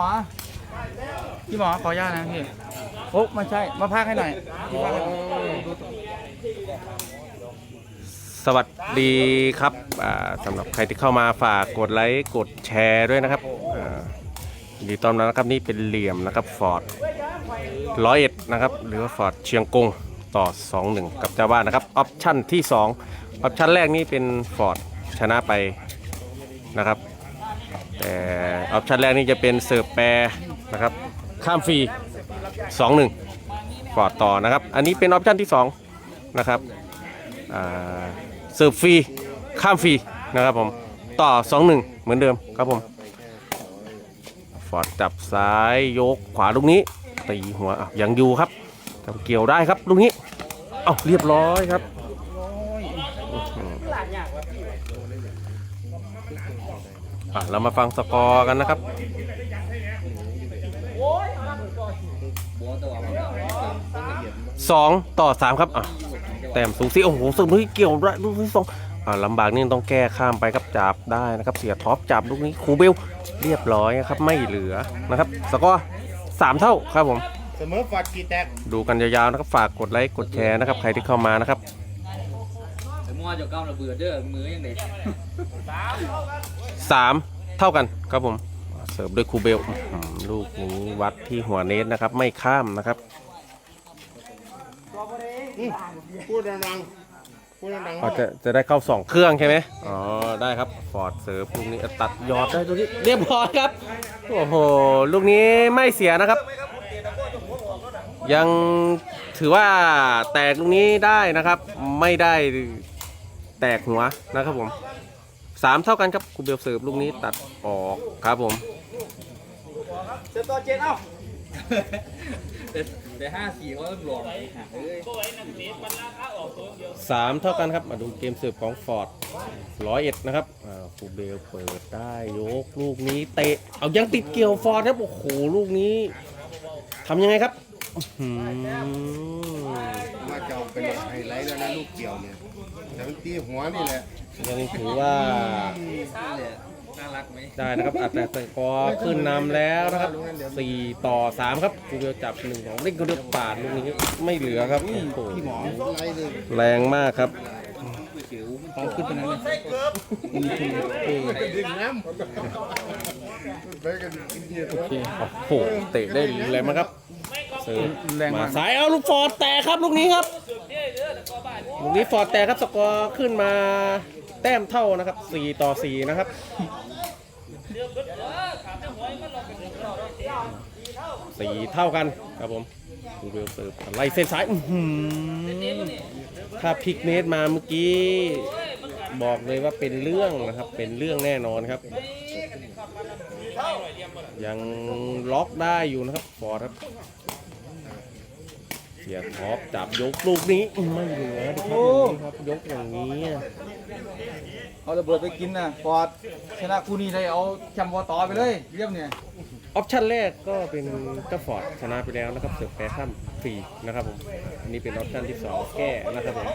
พี่หมอพี่หมอขออนุญาตนะพี่โอ้ไม่ใช่ มาพากให้หน่อยพี่พากให้หน่อยสวัสดีครับอ่าสำหรับใครที่เข้ามาฝากกดไลค์กดแชร์ด้วยนะครับอ่ายินดีตอนรับนะครับนี่เป็นเหลี่ยมนะครับฟอร์ดร้อยเอ็ดนะครับหรือว่าฟอร์ดเชียงกงต่อ 2-1 กับเจ้าบ้านนะครับออปชั่นที่2ออปชั่นแรกนี่เป็นฟอร์ดชนะไปนะครับ แต่ออปชั่นแรกนี่จะเป็นเสิร์ฟแปรนะครับ ข้ามฟรี2-1ฟอร์ดต่อนะครับ อันนี้เป็นออปชั่นที่ 2 นะครับเสิร์ฟฟรีข้ามฟรีนะครับผมต่อ 2-1 เหมือนเดิมครับผมฟอร์ดจับซ้ายยกขวาลูกนี้ตีหัวอะยังอยู่ครับจำเกี่ยวได้ครับลูกนี้ เอาเรียบร้อยครับ อะเรามาฟังสกอร์กันนะครับสองต่อสามครับอะแต้มสูสีโอ้โหสุดที่เกี่ยวด้วยลูกที่สองอ่าลำบากนี่ต้องแก้ข้ามไปครับจับได้นะครับ เสียท็อปจับลูกนี้ครูเบลเรียบร้อยครับ ไม่เหลือนะครับ สกอร์สามเท่าครับผม เสมอฟอร์ดกี่แตก ดูกันยาวๆนะครับฝากกดไลค์กดแชร์นะครับ ใครที่เข้ามานะครับ แต่มั่วจะก้าวระเบิดเด้อมือยังไงสามเท่ากันครับผมเสิร์ฟด้วยครูเบลอื้อหือลูกนี้วัดที่หัวเนตนะครับ ไม่ข้ามนะครับพูดดังๆพูดดังๆอ๋อจะจะได้เข้าสองเครื่องใช่ไหมอ๋อได้ครับฟอร์ดเสิร์ฟลูกนี้ตัดยอดได้ลูกนี้เรียบร้อยครับโอ้โหลูกนี้ไม่เสียนะครับ ยังถือว่าแตกลูกนี้ได้นะครับ ไม่ได้ แตกหัวนะครับผมสามเท่ากันครับคูเบลเสิร์ฟลูกนี้ตัดออกครับผมเจ็ดต่อเจ็ดเอ้าแต่แต่ห้าสี่เขาหลอกเฮ้ยสามเท่ากันครับมาดูเกมเสิร์ฟของฟอร์ดร้อยเอ็ดนะครับอ่าคูเบลเปิดได้ยกลูกนี้เตะเอายังติดเกี่ยวฟอร์ดครับโอ้โหลูกนี้ทำยังไงครับ อื้อหือมาจะเอาเป็นไฮไลท์แล้วนะลูกเกี่ยวเนี่ยแต่มันตีหัวนี่แหละยังถือว่าน่ารักไหมได้นะครับอัตราสกอร์ขึ้นนำแล้วนะครับ4ต่อ3ครับคูเบลจับ1ของเล่นก็เดือปาดลูกนี้ไม่เหลือครับโอ้โหพี่หมอไล่เลยแรงมากครับเขาขึ้นไปนั้นเลยดึงน้ำไปกันกินเยอะโอเคโอ้โหเตะได้แรงมากครับ เสร์ฟแรงมามากสายเอาลูกฟอร์ดแตกครับลูกนี้ครับลูกนี้ฟอร์ดแตกครับสกอร์ขึ้นมาแต้มเท่านะครับ4ต่อ4นะครับสี่เท่ากันครับผมดูเบลเสิร์ฟไล่เส้นซ้ายอื้อหือถ้าพลิกเนตมาเมื่อกี้ บอกเลยว่าเป็นเรื่องนะครับ เป็นเรื่องแน่นอนครับ ยังล็อกได้อยู่นะครับฟอร์ดครับ สียท็อปจับยกลูกนี้ไม่เหลือดิครับลูกนี้ครับยกอย่างนี้อะเอาระเบิดไปกินนะฟอร์ดชนะคู่นี้ได้เอาแชมป์วอต่อไปเลยเรียบเนี่ยออปชั่นแรกก็เป็นเจ้าฟอร์ดชนะไปแล้วนะครับเสิร์ฟแฟร์ข้ามฟรีนะครับผมอันนี้เป็นออปชั่นที่สองแก้นะครับผม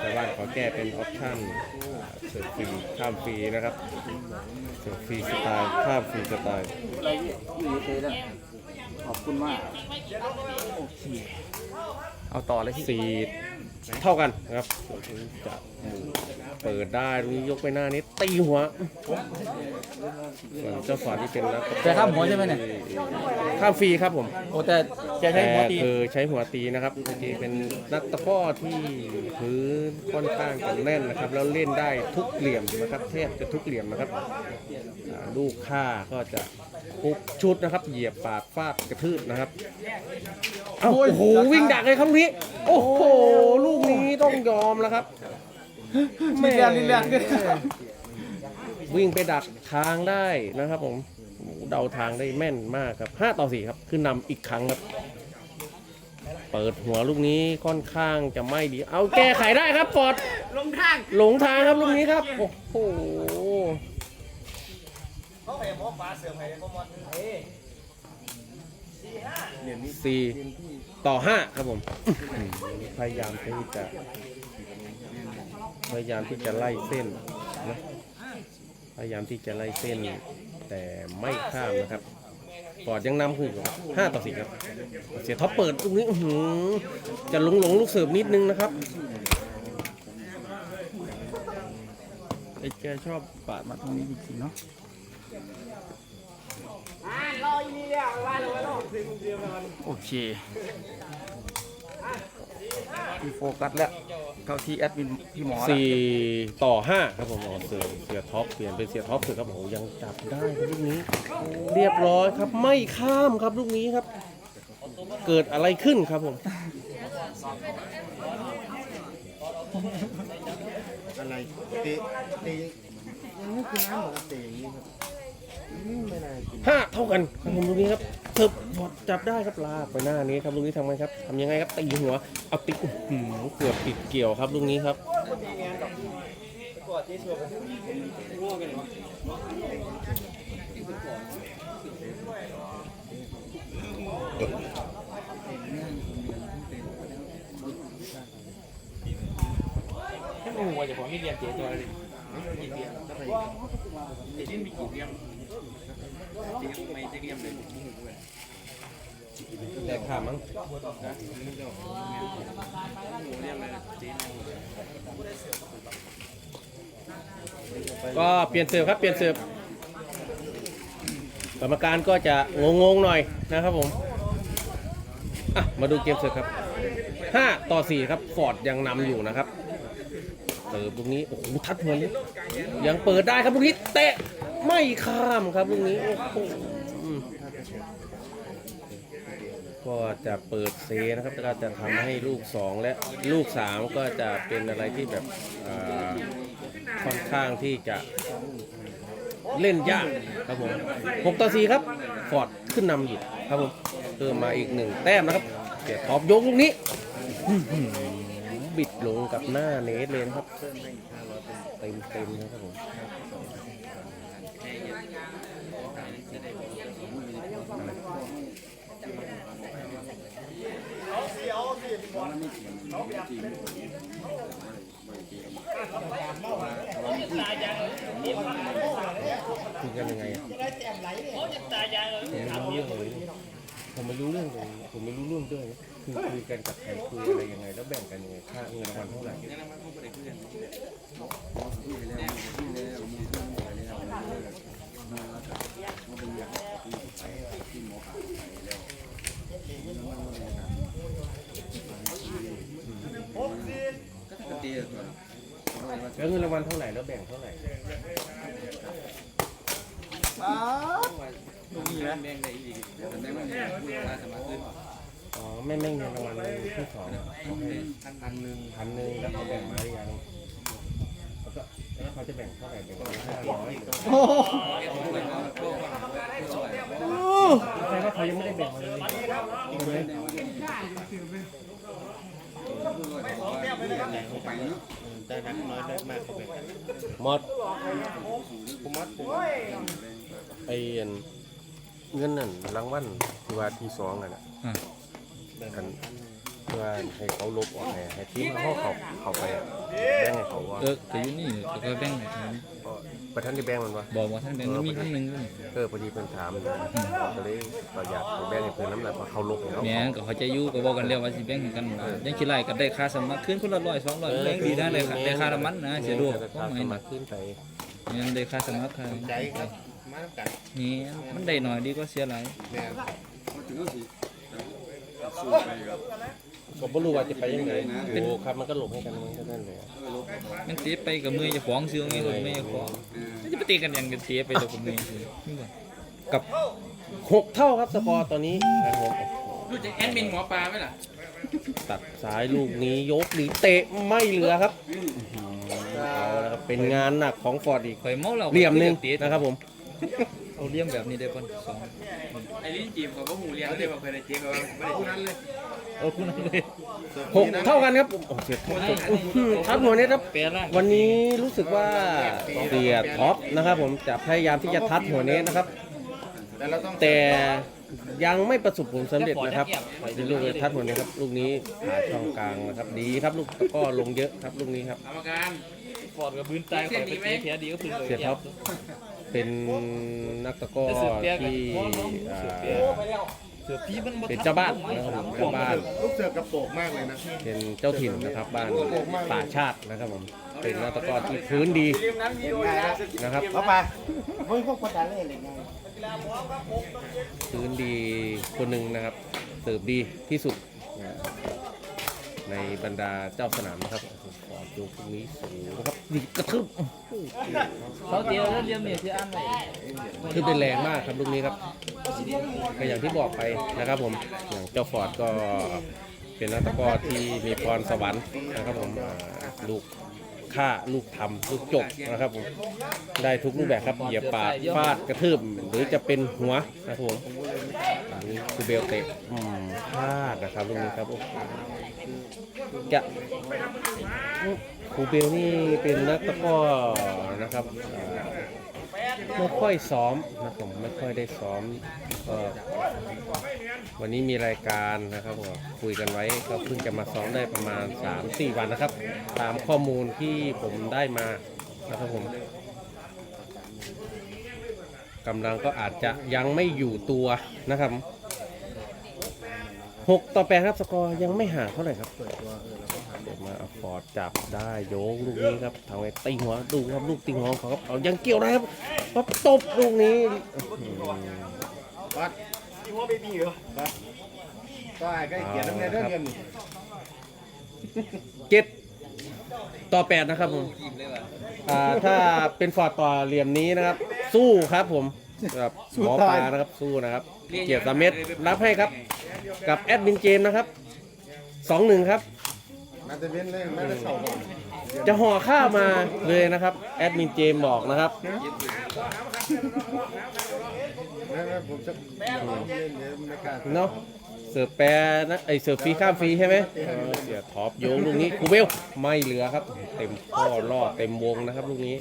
แต่ว่าขอแก้เป็นออปชั่นเสิร์ฟฟรีข้ามฟรีนะครับเสิร์ฟฟรีสไตล์ข้ามฟรีสไตล์ ขอบคุณมากโอเคเอาต่อเลยพี่สี่เท่ากันนะครับจะเปิดได้ตรงนี้ยกไปหน้านี้ตีหัวส่วนเจ้าฟอร์ดที่เป็นนักแต่ข้ามหัวใช่ไหมเนี่ยข้ามฟรีครับผมโอ้แต่แกใช้หัวตีคือใช้หัวตีนะครับเมื่อกี้เป็นนักตะกร้อที่พื้นค่อนข้างจะแน่นนะครับ แล้วเล่นได้ทุกเหลี่ยมนะครับแทบจะทุกเหลี่ยมนะครับอ่าลูกค่าก็จะ คุกชุดนะครับ เหยียบปาดฟาดกระทืบนะครับเอ้าโอ้โหวิ่งดักเลยครับลูกนี้ โอ้โห ลูกนี้ต้องยอมแล้วครับมีแรงมีแรงด้วยวิ่งไปดักทางได้นะครับผมโอ้โหเดาทางได้แม่นมากครับ 5 ต่อ 4 ครับ ขึ้นนำอีกครั้งครับ เปิดหัวลูกนี้ค่อนข้างจะไม่ดี เอาแก้ไขได้ครับปอดลงทาง หลงทางครับลูกนี้ครับ โอ้โห สี่ต่อห้าครับผมพยายามที่จะ พยายามที่จะไล่เส้นนะพยายามที่จะไล่เส้น แต่ไม่ข้ามนะครับฟอดยังนำคืออยู่ครับห้าต่อสี่ครับ เสียท็อปเปิดลูกนี้หือจะหลงหลงลูกเสิร์ฟนิดนึงนะครับไอ้แกชอบปาดมาตรงนี้จริงๆเนาะ โอเคพี่โฟกัสแล้วเท่าที่แอดมินพี่หมอแล้วสี่ต่อห้าครับผมอ๋อเสียเสียท็อปเปลี่ยนเป็นเสียท็อปเลยครับโอ้โหยังจับได้ครับลูกนี้ เรียบร้อยครับไม่ข้ามครับลูกนี้ครับ เกิดอะไรขึ้นครับผม อะไรเตะเตะยังไม่คือน้ำหรอกเตะอย่างนี้ครับอืมไม่น่ากิน ห้าเท่ากันครับผมลูกนี้ครับเสิร์ฟบอลจับได้ครับลากไปหน้านี้ครับลูกนี้ทำไงครับทำยังไงครับตีหัวเอาติ๊กอื้อหือเกือบติดเกี่ยวครับลูกนี้ครับถ้าหนูว่าจะผมไม่เรียนเจ๊ตัวเลยกินเบียร์เจ๊นี่มีกี่เรียม ไม่จ๊เรียมเลยแต่ขามั้งเรียมเลยเจ๊ก็เปลี่ยนเสิร์ฟครับเปลี่ยนเสิร์ฟกรรมการก็จะงงๆหน่อยนะครับผมมาดูเกมเสิร์ฟครับ 5 ต่อ 4 ครับ ฟอร์ดยังนำอยู่นะครับเสิร์ฟลูกนี้ โอ้โห ทัดหัวนี้ยังเปิดได้ครับลูกนี้เตะ ไม่ข้ามครับลูกนี้ โอ้โหอืมก็จะเปิดเซนะครับก็จะทำให้ลูก 2 และลูก 3 ก็จะเป็นอะไรที่แบบอ่าค่อนข้างที่จะเล่นยากครับผม6ต่อ4ครับฟอร์ดขึ้นนำอยู่ครับผมเพิ่มมาอีกหนึ่งแต้มนะครับเสียท็อปยกลูกนี้ บิดลงกับหน้าเนสเลยนะครับ เต็มเต็มๆนะครับผม คุยกันยังไงอะผมไม่รู้เรื่องเลยผมไม่รู้เรื่องเลยผมไม่รู้เรื่องด้วยคือคุยกันกับใครคุยอะไรยังไง แล้วแบ่งกันยังไงค่าเงินรางวัลเท่าไหร่ แล้วเงินรางวัลเท่าไหร่แล้วแบ่งเท่าไหร่ลูกมีไหมแม่งได้อีกแต่แม่งไม่ได้พูดว่าสมาธิอ๋อไม่ไม่เงินรางวัลเลยที่สองพันพันหนึ่งพันหนึ่งแล้วเขาแบ่งมาหรือยังแล้วก็แล้วเขาจะแบ่งเท่าไหร่แบ่งห้าร้อยแสดงว่า เขายังไม่ได้แบ่งมาเลยใช่ไหมได้นักน้อยได้มากเขาแบ่งกันมอดผมมัดผมไอ้อันเงินนั่นรางวัลที่ว่าที่สองกันอะแบ่งกักันน เพื่อให้เขาลบออกให้ให้ทีมเขาเขาเขาไปอะแบ่งให้เขาว่าเออแต่อยู่นี่ก็แบ่งให้ท่านก็ประธานที่แบ่งมันวะบอกว่าท่านแบ่งมันมีท่านหนึ่งเออพอดีเพิ่นถามนะก็เลยเราอยากให้แบ่งให้เพิ่นน้ำหนักว่าเขาลบให้เขาแม่นก็เขาจะอยู่ก็บอกกันแล้วว่าสิแบ่งให้กันยังคิดไรก็ได้ค่าสมัครขึ้นคนละร้อยสองร้อยแบ่งดีได้เลยค่ะได้ค่าน้ำมันนะเสียดูก็ค่าไม่สนะมัครขึ้นไปเนี่ยได้ค่าสมัครค่ะใจครับมาทำกันนี่มันได้หน่อยดีก็เสียหลาย แม่ผมไม่รู้ ว่าจะไปยังไงโอ้ครับมันก็หลบให้กันมันก็นั่นแหละมันเตะไปกับมือจะฟ้องซื้อไงรถไม่ฟ้องมันจะไปตีกันอย่างกันเตะไปตัวกับมือซื้อนี่ว่ากับหกเท่าครับสกอร์ตอนนี้ครับผมรู้จักแอดมินหมอปลาไหมล่ะตัดสายลูกนี้ยกหรือเตะไม่เหลือครับเอาละครับเป็นงานหนักของฟอร์ดอีกข่อยเมาเราเหลี่ยมหนึ่งเตะนะครับผม เอาเลี่ยมแบบนี้ได้ป่ะสองไอ้ลิ้นจีบเขาก็หูเลี้ยงเลยว่าเคยได้เจ๊เขาไม่ได้พูดนั้นเลยเออพูดนั้นเลยหกเท่ากันครับโอ้เสียท็อปครับหัวนี้ครับ วันนี้รู้สึกว่าเสียท็อปนะครับผมจะพยายามที่จะทัดหัวเนสนะครับ แต่ยังไม่ประสบผลสำเร็จนะครับเป็นลูกเลยทัดหัวเนสครับ ลูกนี้หาช่องกลางนะครับ ดีครับลูกก็ลงเยอะครับลูกนี้ครับกรรมการฟอดกับบืนตายขอยไปเตะเพียดีก็คือเสียท็อป เป็นนักตะกร้อที่อ่าเป็นเจ้าบ้านนะครับผมเจ้าบ้าน ลูกเสือกระโปรงมากเลยนะเป็นเจ้าถิ่นนะครับบ้านป่าชาตินะครับผมเป็นนักตะกร้อที่พื้นดีนะครับเอาไปเฮ้ยพวกคนด่าเล่นเลยไงพื้นดีคนหนึ่งนะครับเสิร์ฟดีที่สุด ในบรรดาเจ้าสนามนะครับโอ้โหฟอร์ดยกพวกนี้สูงนะครับดีกระทึบเขาเตียวเรียมเนี่ยที่อันไหนคือเป็นแรงมากครับลูกนี้ครับก็อย่างที่บอกไปนะครับผมอย่างเจ้าฟอร์ดก็เป็นนักตะกร้อที่มีพรสวรรค์นะครับผมอ่าลูก ฆ่าลูกทำลูกจบนะครับผมได้ทุกรูปแบบครับเหยียบปาดฟาดกระทืบหรือจะเป็นหัวนะครับผมอันนี้คือเบลเตะอืมพลาดนะครับลูกนี้ครับโอ้โหจะครูเบลนี่เป็นนักตะกร้อนะครับไม่ค่อยซ้อมนะผมไม่ค่อยได้ซ้อมก็ วันนี้มีรายการนะครับผมคุยกันไว้ก็เพิ่งจะมาซ้อมได้ประมาณ 3-4 วันนะครับ ตามข้อมูลที่ผมได้มานะครับผมกำลังก็อาจจะยังไม่อยู่ตัวนะครับ6ต่อ8ครับสกอร์ยังไม่ห่างเท่าไหร่ครับเดี๋ยวมาเอาฟอร์ดจับได้โยกลูกนี้ครับทางไอ้ตีหัวดูครับลูกตีหัวของเขาครับเอายังเกี่ยวได้ครับปั๊บตบลูกนี้อื้อหือ วัด ยูว่าไม่มีเหรอวัดก็ไอ้ก็เขียนน้ำเงินเรื่องเงินนี่เจ็ดต่อแปดนะครับผมอ่าถ้าเป็นฟอร์ดต่อเหลี่ยมนี้นะครับ สู้ครับผมแบบหมอปลานะครับสู้นะครับ เกียรติสามเม็ดรับให้ครับ กับแอดมินเจมส์นะครับสองหนึ่งครับมันจะเว้นเลยมันจะเข่าก่อนจะห่อข้าวมาเลยนะครับ แอดมินเจมส์บอกนะครับ แล้วผมจะเล่นเดี๋ยวไม่กล้าเนาะเสิร์ฟแปรนะไอเสิร์ฟฟรีข้ามฟรีใช่ไหมเออเสียท็อปโยงลูกนี้กูเบลไม่เหลือครับ เต็มข้อรอดเต็มวงนะครับลูกนี้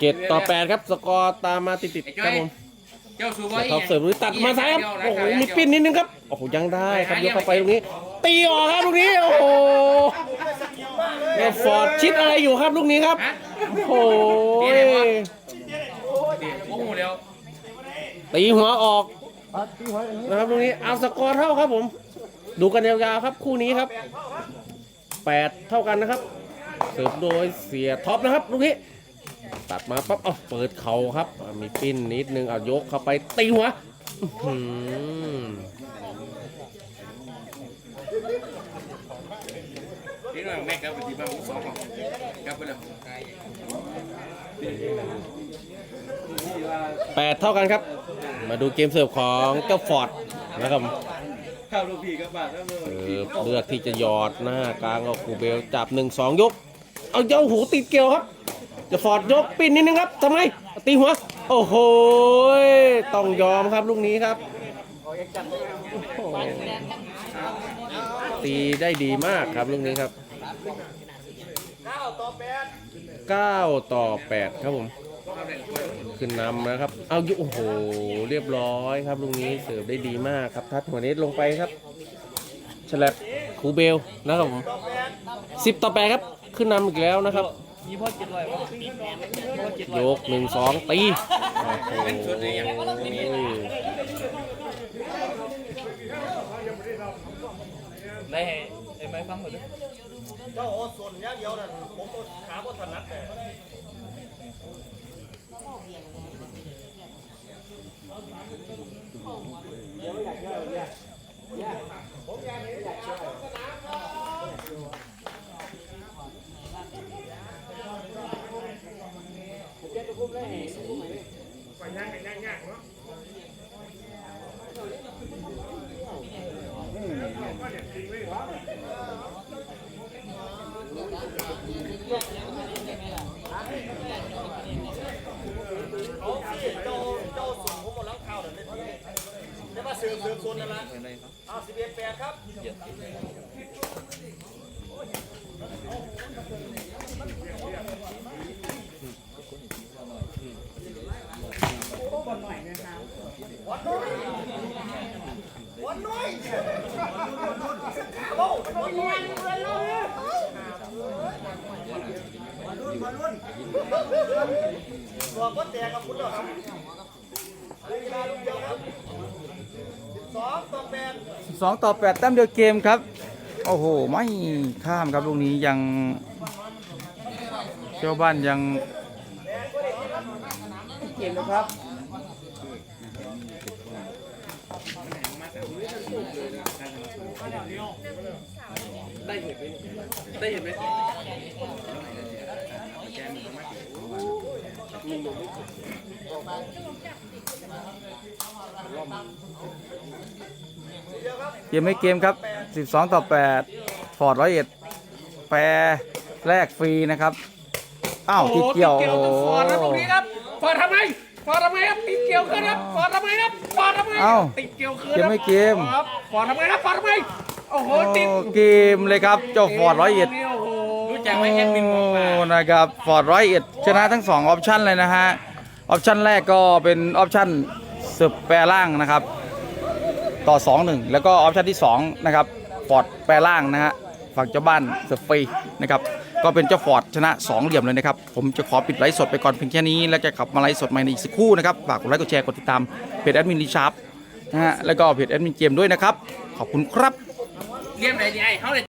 เจ็ดต่อแปดครับสกอร์ตามมาติดๆครับผม จ้าสูบเสียท็อปเสิร์ฟลูกนี้ตัดมาซ้ายครับโอ้โหมีปิ้นนิดนึงครับโอ้โหยังได้ครับยกเข้าไปลูกนี้ ตีออกครับลูกนี้โอ้โหเนี่ยฟอร์ดชิดอะไรอยู่ครับลูกนี้ครับโอ้โหโอ้โหแล้วตีหัวออกนะครับลูกนี้เอาสกอร์เท่าครับผม ดูกันยาวๆครับคู่นี้ครับแปดเท่ากันนะครับเสิร์ฟโดยเสียท็อปนะครับลูกนี้ ตัดมาปั๊บเอาเปิดเข่าครับ มีปิ้นนิดนึงเอายกเข้าไปตีหัวนี่น่อยแม่กับปฏิบัติสองกับไปเลยแปดเท่ากันครับ มาดูเกมเสิร์ฟของเจ้าฟอร์ดนะครับข้าวลูกพี่กับบ้านแล้วมึงเสิร์ฟเลือกที่จะหยอดหน้ากลางเอาคูเบลจับหนึ่งสองยก เอาเจ้าหูติดเกลียวครับ จะฟอร์ดยกปินนิดนึงครับทำไมตีหัว โอ้โหต้องยอมครับลูกนี้ครับ ตีได้ดีมากครับลูกนี้ครับ 9 ต่อ 8 ครับผม ขึ้นนำนะครับ เอาอโอ้โห เรียบร้อยครับลูกนี้เสิร์ฟได้ดีมากครับ ทัดหัวเน็ตลงไปครับฉลับคูเบลนะครับผมสิบต่อแปดครับ ขึ้นนำอีกแล้วนะครับ มีพ่อเจ็ดร้อยพ่อเจ็ดร้อยโยกหนึ่งสองตีโอ้โหได้ให้ไอ้ไม้ฟังหมดเลยเย่างกันย่างๆเนาะ นลุยวนลุยวนลยวนลุยวนลุยนตัวก็แตกกับคุณหรอครับเวลาลูกเดียวครับสองต่อแปดสองต่อแปดแต้มเดียวเกมครับ โอ้โห ไม่ข้ามครับลูกนี้ยังเจ้าบ้านยังเกมนะครับ ได้เห็นไหมได้เห็นไหมเกมไม่เกมครับ 12 ต่อ 8 ฟอร์ดร้อยเอ็ดแปรแรกฟรีนะครับ อ้าวติดเกี่ยวติดเกี่ยวกับฟอร์ดนะตรงนี้ครับฟอร์ดทำไม ฟอร์ดทำไมครับติดเกี่ยวขึ้นครับฟอร์ดทำไมครับฟอร์ดทำไมเอ้าติดเกี่ยวขึ้นเกมไม่เกม ครับฟอร์ดทำไมครับฟอร์ดทำไมโอ้โหโอ้ติดเกมเลยครับเจ้าฟอร์ดร้อยเอ็ดโอ้โหรู้โอ้นะครับฟอร์ดร้อยเอ็ดชนะทั้ง2ออปชันเลยนะฮะออปชันแรกก็เป็นออปชันสืบแปรล่างนะครับ ต่อ2-1แล้วก็ออปชันที่ 2 นะครับฟอร์ดแปรล่างนะฮะฝั่งเจ้าบ้านเสือฟรีนะครับ ก็เป็นเจ้าฟอร์ดชนะ 2 เหลี่ยมเลยนะครับ ผมจะขอปิดไลฟ์สดไปก่อนเพียงแค่นี้ แล้วจะกลับมาไลฟ์สดใหม่ในอีกสักครู่นะครับ ฝากกดไลค์กดแชร์กดติดตามเพจแอดมินรีชาร์ปนะฮะแล้วก็เพจแอดมินเกมด้วยนะครับ ขอบคุณครับเรียมไหนดีไอเขาเลย